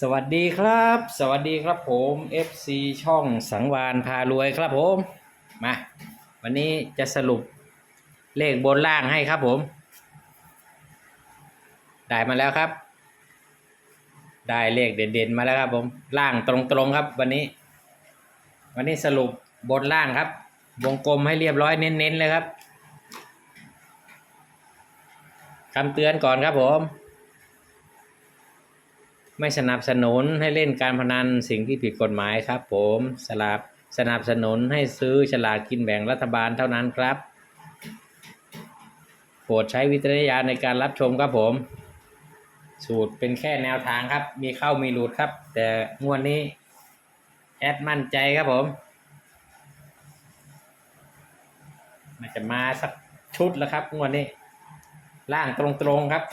สวัสดีครับ สวัสดีครับผม FC ช่องสังวานพารวยครับผมมาวันนี้จะสรุปเลขบนล่างให้ครับผม ได้มาแล้วครับ ได้เลขเด่นๆมาแล้วครับผมล่างตรงๆครับ วันนี้ วันนี้สรุปบนล่างครับ วงกลมให้เรียบร้อยเน้นๆเลยครับคำเตือนก่อนครับผม ไม่สนับสนุนให้เล่นการพนันสิ่งที่ผิดกฎหมายครับ ผมสลับสนับสนุนให้ซื้อฉลากกินแบ่งรัฐบาลเท่านั้นครับโปรดใช้วิจารณญาณในการรับชมครับผม สูตรเป็นแค่แนวทางครับ มีเข้ามีหลุดครับ แต่งวดนี้ แอดมั่นใจครับผม มันจะมาสักชุดแล้วครับงวดนี้ ล่างตรงๆครับ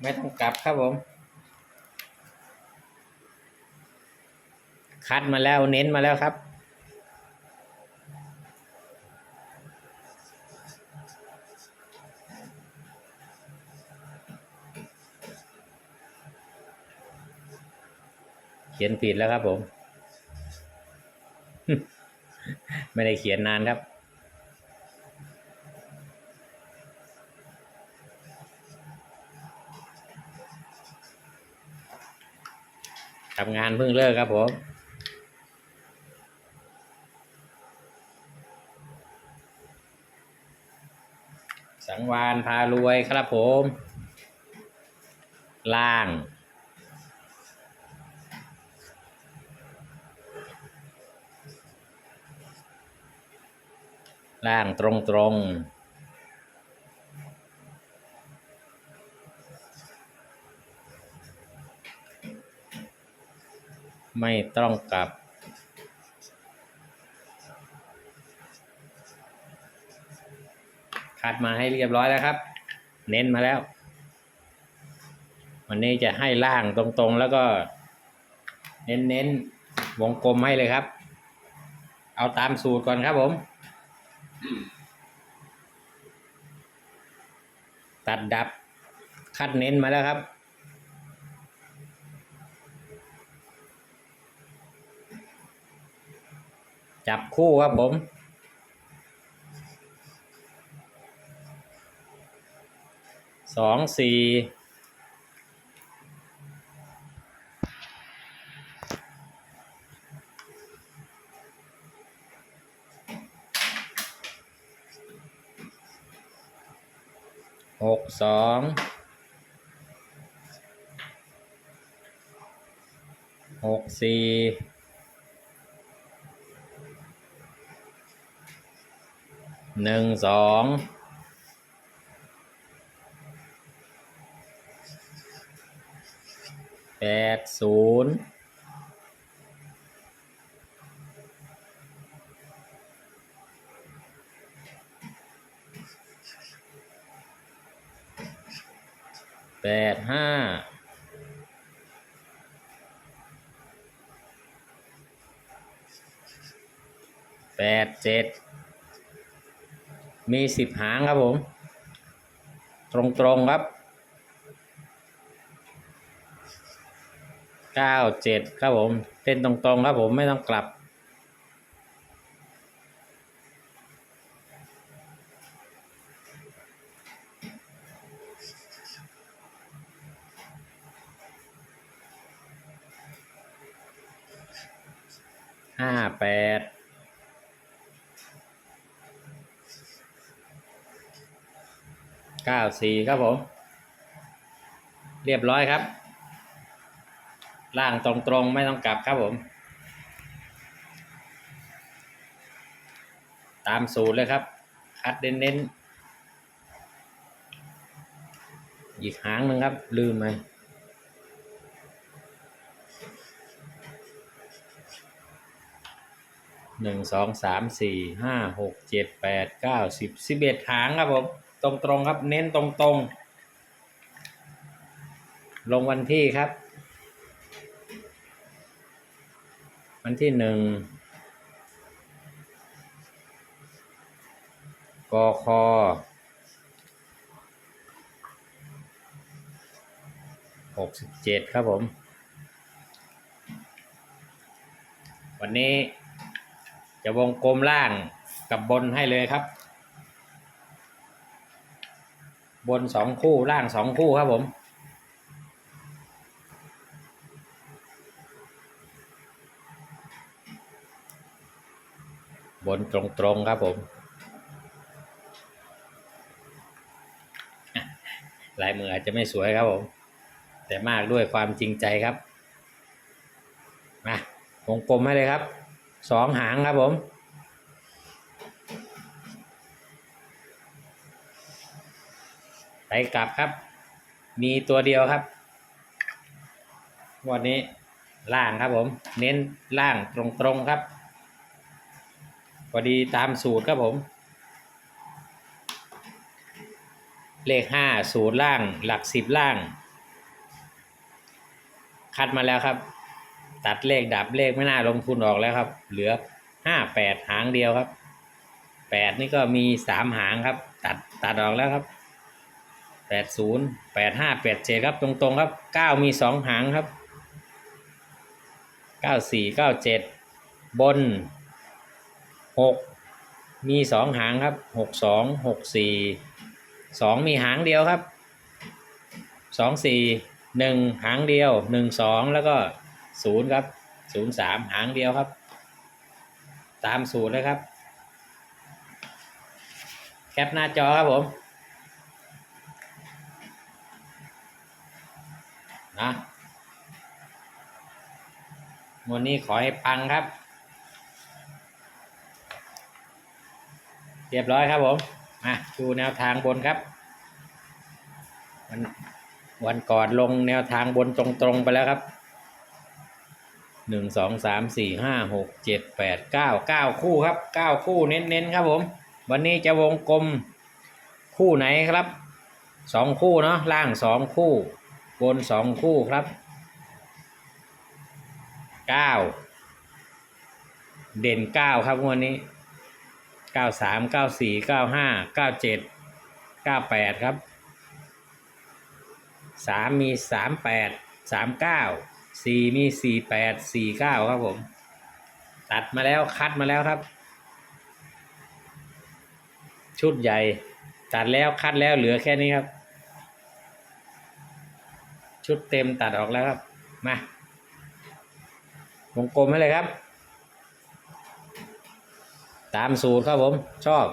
ไม่ต้องกลับครับผม คัดมาแล้วเน้นมาแล้วครับ เขียนผิดแล้วครับผม ไม่ได้เขียนนานครับ ทำงานเพิ่งเลิกครับผม สังวานพารวยครับผม ล่างล่างตรงตรงๆ ไม่ต้องกลับ คัดมาให้เรียบร้อยแล้วครับ เน้นมาแล้ว วันนี้จะให้ล่างตรงๆ แล้วก็ เน้นๆ วงกลมให้เลยครับ เอาตามสูตรก่อนครับผม ตัดดับคัดเน้นมาแล้วครับ จับคู่ครับผม สองสี่หกสองหกสี่ หนึ่งสองแปดศูนย์แปดห้าแปดเจ็ด มีสิบหางครับผม ตรงๆครับเก้าเจ็ดครับผม เต้นตรงๆครับผมไม่ต้องกลับ ห้าแปด ก้าสี่ครับผม เรียบร้อยครับ ล่างตรงๆ ไม่ต้องกลับครับผม ตามสูตรเลยครับ คัดเน้นๆ อีกหางหนึ่งครับ ลืมไหมหนึ่งสองสามสี่ห้าหกเจ็ดแปดเก้าสิบสิบเอ็ดหางครับผม ตรงๆครับ เน้นตรงๆ ลงวันที่ครับ วันที่หนึ่งกคหกสิบเจ็ดครับผม วันนี้จะวงกลมล่างกับบนให้เลยครับ บนสองคู่ล่างสองคู่ครับผม บนตรงๆครับผม ลายมืออาจจะไม่สวยครับผม แต่มากด้วยความจริงใจครับ มาวงกลมให้เลยครับ สองหางครับผม กลับครับ มีตัวเดียวครับวันนี้ล่างครับผม เน้นล่างตรงๆครับพอดีตามสูตรครับผม เลขห้าสูตรล่างหลักสิบล่าง คัดมาแล้วครับ ตัดเลขดับเลขไม่น่าลงทุนออกแล้วครับ เหลือห้าแปดหางเดียวครับแปดนี่ก็มีสามหางครับ ตัดตัดออกแล้วครับ แปดศูนย์แปดห้าแปดเจ็ดครับตรงๆครับเก้ามีสองหางครับเก้าสี่เก้าเจ็ดบนหกมีสองหางครับหกสองหกสี่สองมีหางเดียวครับสองสี่หนึ่งหางเดียวหนึ่งสองแล้วก็ศูนย์ครับศูนย์สามหางเดียวครับ ตามสูตรเลยครับ แคปหน้าจอครับผม นะวันนี้ขอให้ปังครับ เรียบร้อยครับผมมาดูแนวทางบนครับ วันวันก่อนลงแนวทางบนตรงๆไปแล้วครับหนึ่งสองสามสี่ห้าหกเจ็ดแปดเก้าเก้าคู่ครับเก้าคู่เน้นๆครับผม วันนี้จะวงกลมคู่ไหนครับสองคู่เนาะล่างสองคู่ บนสองคู่ครับเก้าเด่นเก้าครับงวันนี้เก้าสามเก้าสี่เก้าห้าเก้าเจ็ดเก้าแปดครับสามมีสามแปดสามเก้าสี่มีสี่แปดสี่เก้าครับผม ตัดมาแล้วคัดมาแล้วครับ ชุดใหญ่ ตัดแล้วคัดแล้วเหลือแค่นี้ครับ ชุดเต็มตัดออกแล้วครับ มาวงกลมให้เลยครับ ตามสูตรครับผม ชอบ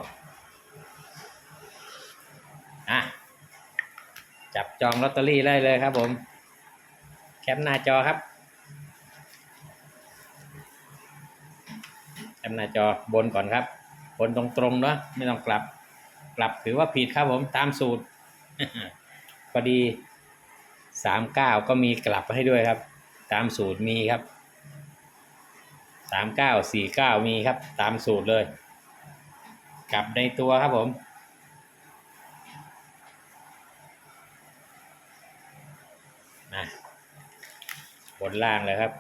อะ จับจองลอตเตอรี่ได้เลยครับผม แคปหน้าจอครับแคปหน้าจอบนก่อนครับ บนตรงๆเนาะไม่ต้องกลับ กลับถือว่าผิดครับผมตามสูตรพอดี สามเก้าก็มีกลับให้ด้วยครับ ตามสูตรมีครับสามเก้าสี่เก้ามีครับ ตามสูตรเลย กลับในตัวครับผมนะบนล่างเลยครับ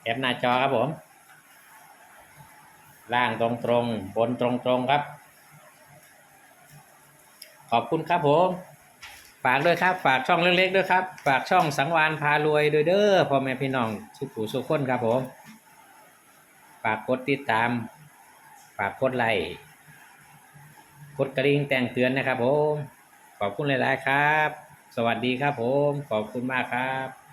แคปหน้าจอครับผม ล่างตรงตรงบนตรงตรงครับ ขอบคุณครับผม ฝากด้วยครับ ฝากช่องเล็กๆด้วยครับ ฝากช่องสังวานพารวยด้วยเด้อพ่อแม่พี่น้องสุขูสุขคนครับผม ฝากกดติดตาม ฝากกดไลค์กดกระดิ่งแจ้งเตือนนะครับผม ขอบคุณหลายๆครับ สวัสดีครับผม ขอบคุณมากครับ